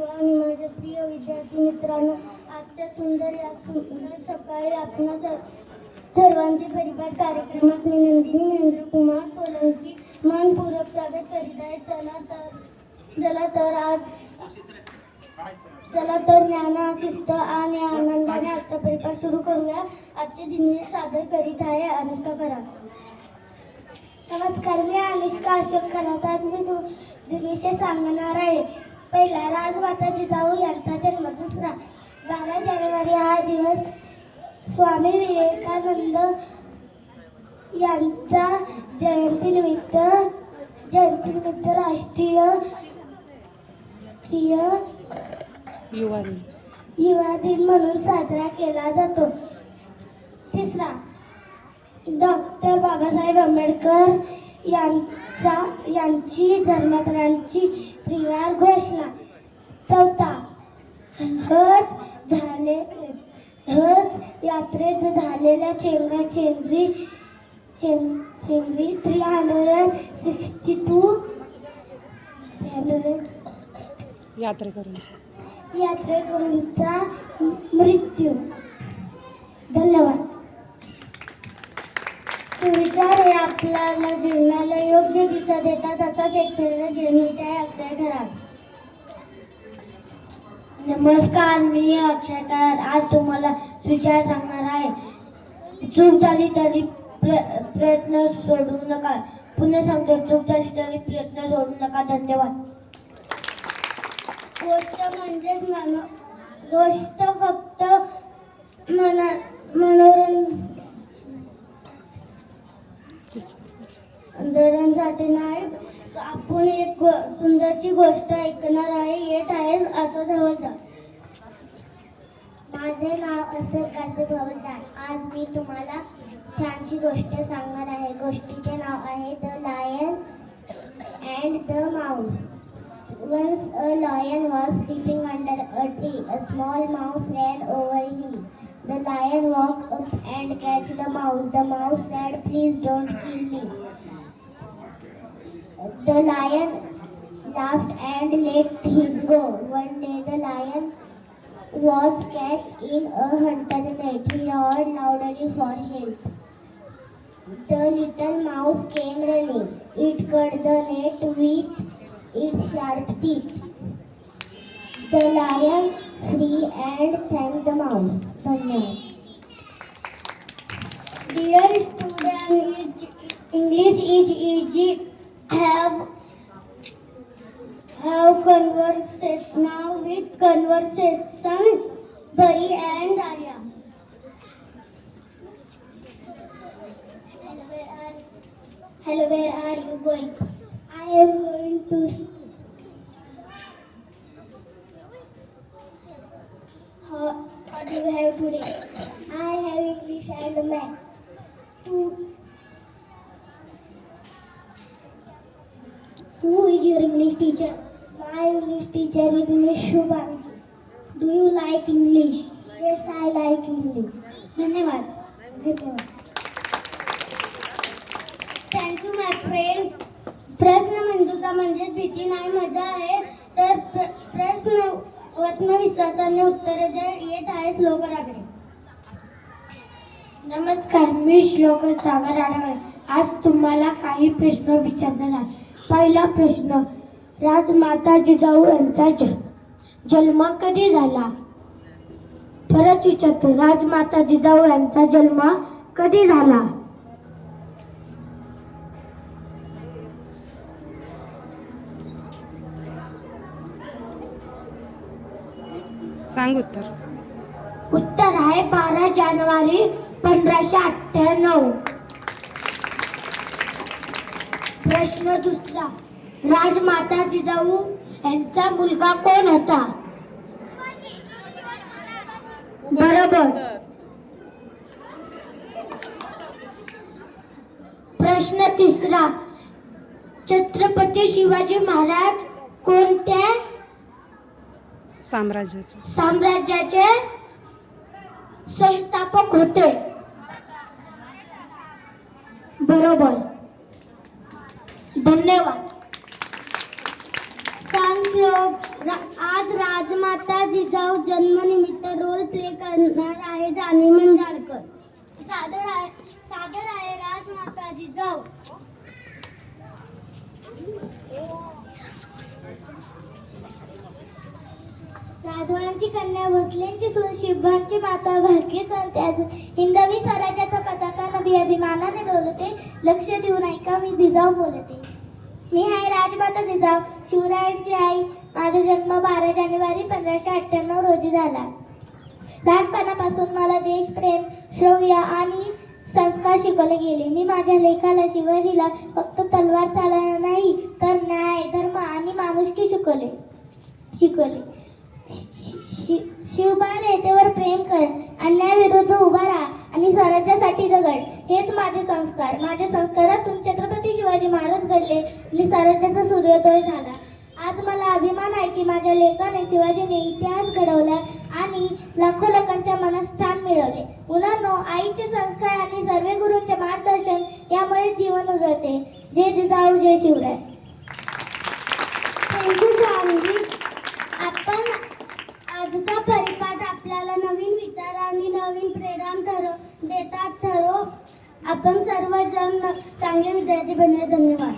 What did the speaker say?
बंधू आणि माझ्या प्रिय विद्यार्थी मित्रांनो आजच्या सुंदर या सुंदर सकाळी आपण सर्वांचे परिवार कार्यक्रमात मी नंदिनी महेंद्र कुमार सोलंकी मनपूर्वक स्वागत करीत आहे. चला तर चला तर आज चला तर ज्ञान शिस्त आणि आनंदाने आजचा परिपाठ सुरू करूया. आजचे दिन सादर करीत आहे. अनुष्का करा. नमस्कार मी अनुष्का अशोक खरात आज मी तु- सांगणार आहे पहिला राजमाता जिजाऊ यांचा जन्म दुसरा बारा जानेवारी हा दिवस स्वामी विवेकानंद यांचा जयंतीनिमित्त जयंतीनिमित्त राष्ट्रीय राष्ट्रीय युवा दिन. युवा दिन म्हणून साजरा केला जातो. तिसरा डॉक्टर बाबासाहेब आंबेडकर यांचा यांची धर्मांतरांची त्रिवार घोषणा. चौथा हज झाले हज यात्रेत झालेल्या चेंगरा चेंगरी चेंग चेंगरी थ्री हंड्रेड सिक्स्टी टू यात्रेकरूंचा यात्रेकरूंचा मृत्यू. धन्यवाद. विचार हे आपल्याला जीवनाला योग्य दिशा देतात असाच एक प्रेरक निर्मिती आहे अक्षय खरात नमस्कार मी अक्षय खरात आज तुम्हाला विचार सांगणार आहे. चूक झाली तरी प्र- प्रयत्न सोडू नका. पुन्हा सांगतो चूक झाली तरी प्रयत्न सोडू नका. धन्यवाद. गोष्ट म्हणजेच मनो गोष्ट फक्त मना मनोरंजन अंधारांसाठी नाही आपण एक सुंदरची गोष्ट ऐकणार आहे येत आहे असं जवळचा माझे नाव असेल कासे भवतार आज मी तुम्हाला छानशी गोष्ट सांगणार आहे गोष्टीचे नाव आहे the lion and the mouse Once a lion was sleeping under a tree. A small mouse ran over him. The lion walked up and catch the mouse. The mouse said, "Please don't kill me." The lion laughed and let him go. One day the lion was caught in a hunter's net. He roared loudly for help. The little mouse came running. It cut the net with its sharp teeth. The lion free and thank the mouse. Dhanyavad. Dear students, English is easy. Have have conversation now with conversation Bari and Arya. Hello, where are you going? I am going to How, what do you have today? I have English and math. Two. Who is your English teacher? My English teacher is Miss Shubhanji. Do you like English? Yes, I like English. धन्यवाद धन्यवाद thank you माय friend प्रश्न मंजूचा म्हणजे भीती नाही मजा आहे तर प्रश्न प्रश्न आत्मविश्वासाने उत्तरे द्या येत आहे श्लोकराकडे नमस्कार मी श्लोक सागर आढावे आज तुम्हाला काही प्रश्न विचारणार आहे. पहिला प्रश्न राजमाता जिजाऊ यांचा ज- जन्म कधी झाला? परत विचारतो राजमाता जिजाऊ यांचा जन्म कधी झाला? सांग उत्तर. उत्तर आहे बारा जानेवारी पंधराशे अठ्ठ्याण्णव. प्रश्न दुसरा. राजमाता जिजाऊ यांचा मुलगा कोण होता? बरोबर. प्रश्न तिसरा. छत्रपती शिवाजी महाराज कोणत्या साम्राज्याचे. साम्राज्याचे संस्थापक होते. बरोबर. धन्यवाद. हो, आज राजमाता जिजाऊ जन्मनिमित्त रोल प्ले करणार आहे जाने मंजारकर. सादर आहे सादर आहे राजमाता जिजाऊ. साधवांची कन्या भोसलेंची सून शिवभांची माता भाग्य करते. आज हिंदवी स्वराज्याचा पताका नवी अभिमानाने डोलते. लक्ष देऊन ऐका मी जिजाऊ बोलते. मी आहे राजमाता जिजाऊ. शिवरायांची आई. माझा जन्म बारा जानेवारी पंधराशे अठ्ठ्याण्णव रोजी झाला. लहानपणापासून मला देशप्रेम श्रव्य आणि संस्कार शिकवले गेले. मी माझ्या लेखाला शिवाजीला फक्त तलवार चालणार नाही तर न्याय धर्म आणि माणुसकी शिकवले. शिकवले. शि- शिवबा नेतेवर प्रेम कर अन्यायाविरुद्ध उभा राहा आणि स्वराज्यासाठी दगड. हेच माझे संस्कार. माझ्या संस्कारातून छत्रपती शिवाजी महाराज घडले आणि स्वराज्याचा सूर्योदय झाला. आज मला अभिमान आहे की माझ्या लेखाने शिवाजीने इतिहास घडवला आणि लाखो लोकांच्या मनात स्थान मिळवले मुलांनो आईचे संस्कार आणि सर्व गुरूंचे मार्गदर्शन यामुळे जीवन उजळते. जय जिजाऊ जय शिवराय. थँक्यू परिपाठ आपल्याला नवीन विचार आणि नवीन प्रेरणा ठरव देतात ठरव. आपण सर्वजण चांगले विद्यार्थी बनले धन्यवाद.